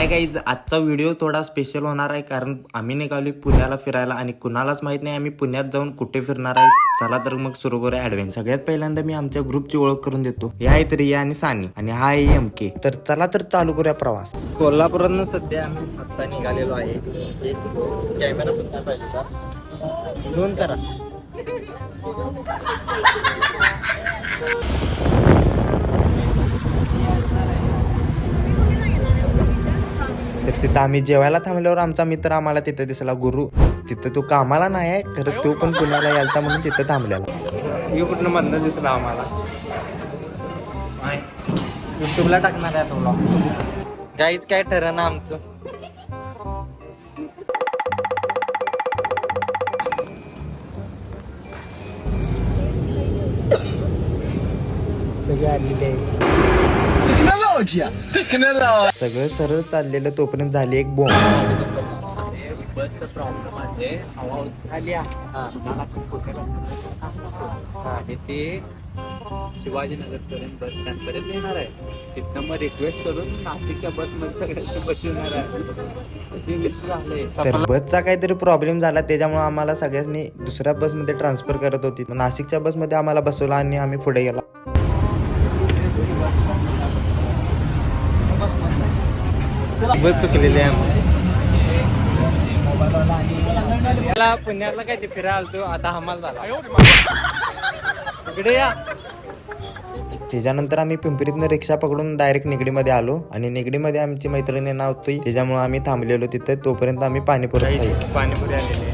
हाय guys आजचा video थोडा special होणार आहे कारण आम्ही निघालोय पुण्याला फिरायला आणि कुणालाच माहीत नाही आम्ही पुण्यात जाऊन कुठे फिरणार आहे. चला तर मग सुरू करूया ऍडव्हेंचर सगळ्यात पहिल्यांदा मी आमच्या ग्रुपची ओळख करून देतो. या आहेत रिया आणि सानी आणि हा आहे एम के तर चला तर चालू करूया प्रवास. कोल्हापुरात सध्या आम्ही आता निघालेलो आहे. कॅमेरा पाहिजे का? दोन करा. तिथं आम्ही जेवायला थांबल्यावर आमचा मित्र आम्हाला तिथं दिसला गुरु तिथं तो कामाला नाही आहे खरं तो पण पुण्याला यालता म्हणून तिथं थांबलेला. युट्यूब मधनं दिसला आम्हाला? युट्यूबला टाकणार आहे तो काहीच काय ठरण आमचं? सगळे आलेले आहे. सगळं सरळ चाललेलं तोपर्यंत झाली एक बोंब. बसचा प्रॉब्लेम आहे हवा खाली मला खूप आणि ते शिवाजीनगर पर्यंत बस स्टँड पर्यंत येणार आहे. तिथनं मग रिक्वेस्ट करून नाशिकच्या बसमध्ये सगळ्यांनी बसवणार आहे. ते विषय झाले तर बसचा काहीतरी प्रॉब्लेम झाला त्याच्यामुळे आम्हाला सगळ्यांनी दुसऱ्या बसमध्ये ट्रान्सफर करत होती. नाशिकच्या बसमध्ये आम्हाला बसवला आणि आम्ही पुढे गेला. बस चुकलेली आहे आमची मला पुण्याला काय ते फिरायला आलतो आता हमाल झाला. इकडे या. त्याच्यानंतर आम्ही पिंपरीतनं रिक्षा पकडून डायरेक्ट निगडीमध्ये आलो आणि निगडीमध्ये आमची मैत्रिणी नाव होती त्याच्यामुळे आम्ही थांबलेलो तिथं. तोपर्यंत आम्ही पाणीपुरी पाणीपुरी आलेली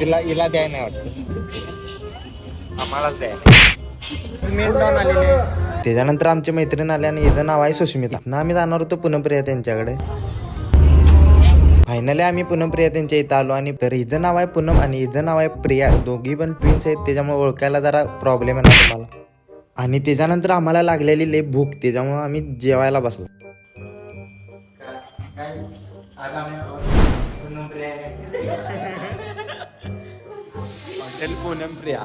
तिला हिला द्याय नाही वाटत. आम्हालाच द्याय मेलडाऊन आलेले त्याच्यानंतर आमची मैत्रीण आली आणि हिचं नाव आहे सुष्मिता. ना आम्ही जाणार होतो पुनप्रिया त्यांच्याकडे. फायनली आम्ही पुनप्रिया त्यांच्या इथं आलो आणि तर हिचं नाव आहे पूनम आणि हिचं नाव आहे प्रिया. दोघी पण ट्विन्स आहेत त्याच्यामुळे ओळखायला जरा प्रॉब्लेम आहे तुम्हाला. आणि त्याच्यानंतर आम्हाला लागलेली ले भूक त्याच्यामुळे आम्ही जेवायला बसलो. हॉटेल पूनम प्रिया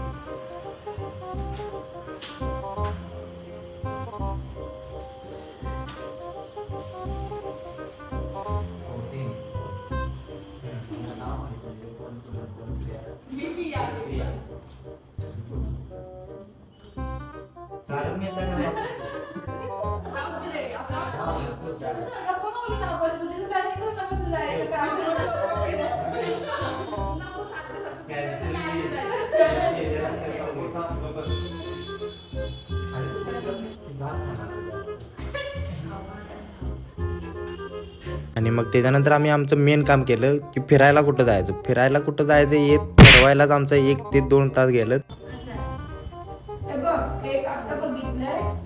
आणि मग त्याच्यानंतर आम्ही आमचं मेन काम केलं की फिरायला कुठं जायचं. फिरायला कुठं जायचं हे ठरवायलाच आमचं एक ते दोन तास गेलं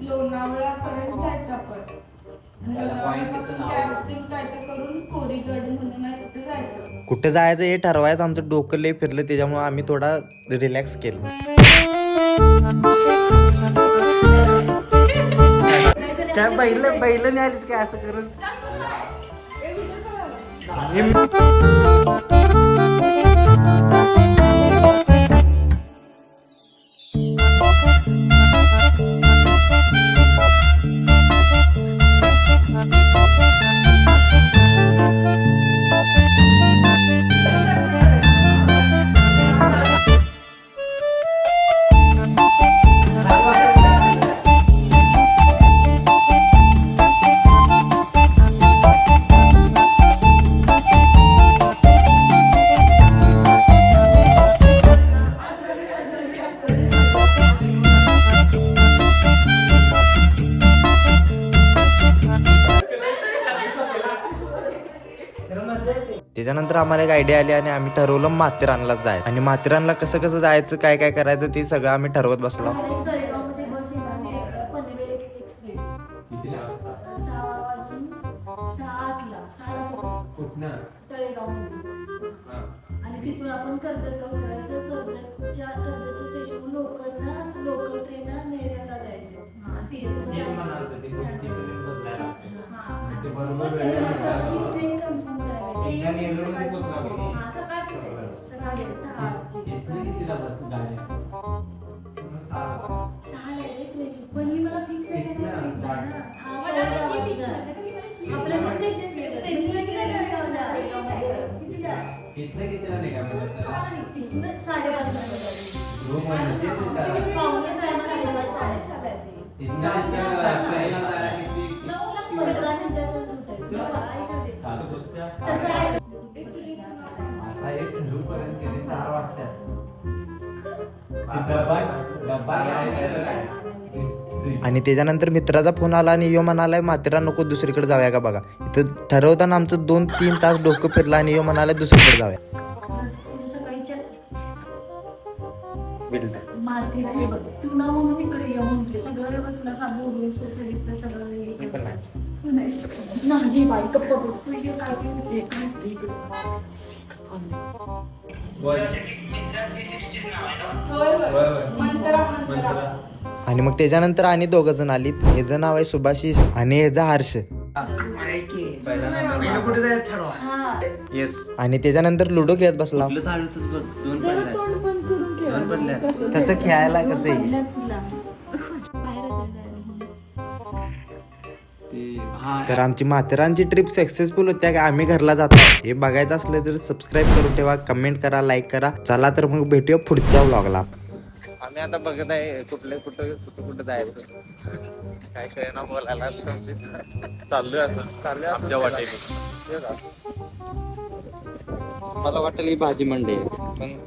लोणावळा पर्यंत जायचं आपण. आणि लोणावळ्यापासून कॅम्पिंग काय ते करून कोरीगड म्हणून आहे तिथे जायचं. कुठं जायचं हे ठरवायचं आमचं डोकं लय फिरलं त्याच्यामुळे आम्ही थोडा रिलॅक्स केलं. काय पहिलं पहिलं नाही आलीस काय असं करून? 啊。त्याच्यानंतर आम्हाला एक आयडिया आली आणि आम्ही ठरवलं माथेरानलाच जायचं. आणि माथेरानला कसं कसं जायचं काय काय करायचं ते सगळं आम्ही ठरवत बसलो. आणि तिथून आपण कर्जतला उतरायचं. कर्जतच्या कर्जतच्या स्टेशन लोकलनं लोकल ट्रेन नेऱ्याला जायचं. ट्रेन हा. इथनं कितीला बस गाडी? आणि त्याच्यानंतर मित्राचा फोन आला आणि यो म्हणालाय मातेरा नको दुसरीकडे जाऊया का बघा. इथं ठरवताना आमचं दोन तीन तास डोकं फिरलं आणि यो म्हणाला दुसरीकडे जाऊया. उद्या सकाळीच्या बिल्डर माथेरा हे बघ. तू ना म्हणून इकडे ये म्हणते सगळं वेळ तुला सांगू रूल्स असं दिसतं सगळं हे मी पण नाही. तू नाही. नाही बाई गप्प बस. तू हे काय. होय, होय. मंत्रा. मंत्रा. आणि मग त्याच्यानंतर आणि दोघ जण आलीत. ह्याचं नाव आहे सुभाशिष आणि ह्याचा हर्ष. हा येस आणि त्याच्यानंतर लुडो खेळत बसला. तसं खेळायला कसं तर आमची माथेरानची ट्रिप सक्सेसफुल होत्या का? आम्ही घरला जातो. हे बघायचं असलं तर सबस्क्राईब करून ठेवा कमेंट करा लाईक करा. चला तर मग भेटूया पुढच्या व्लॉगला आम्ही आता बघत आहे कुठले कुठं कुठं कुठं जायचं. काय कळना बोलायला चाललोय असं चाललोय आमच्या वाटेने. मला वाटेल ही भाजी मंडई आहे. पण